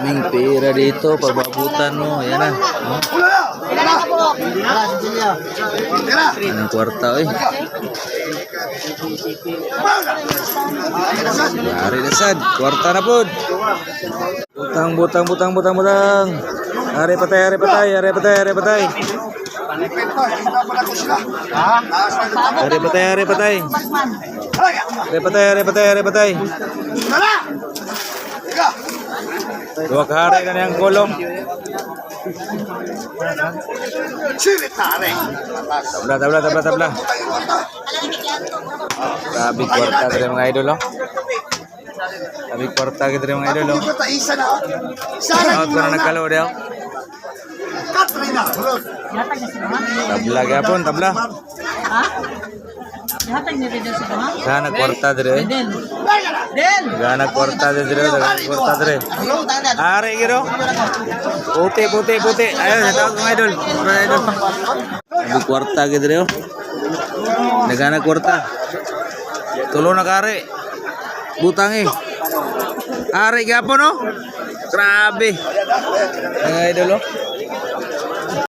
Aming pera dito, pababutan mo. Ayan na. Oh. Anong kwarta eh. Yari na. Kwarta na po. Butang, butang, butang, butang, butang. Ari patay, ari patay, ari patay, ari patay. Ari patay, ari patay. Ari patay, ari patay, ari patay. Dua ka hari na niyang kulong. Tabla, tabla, tabla, tabla. Grabe kwarta dito mga idol, oh. Grabe kwarta dito mga idol, oh. Out ko na nagkalo daw. Tabla gapon, tabla. Ha? Lahat ang nire sa. Del. Gana. Puti, puti, puti. Ayun, tawag mga idol. Mga idol. Grabe kwarta gitu dito. Nagana kwarta. Tulo na kare. Butang eh. Ari gapon, no? Grabe. Mga idol, oh.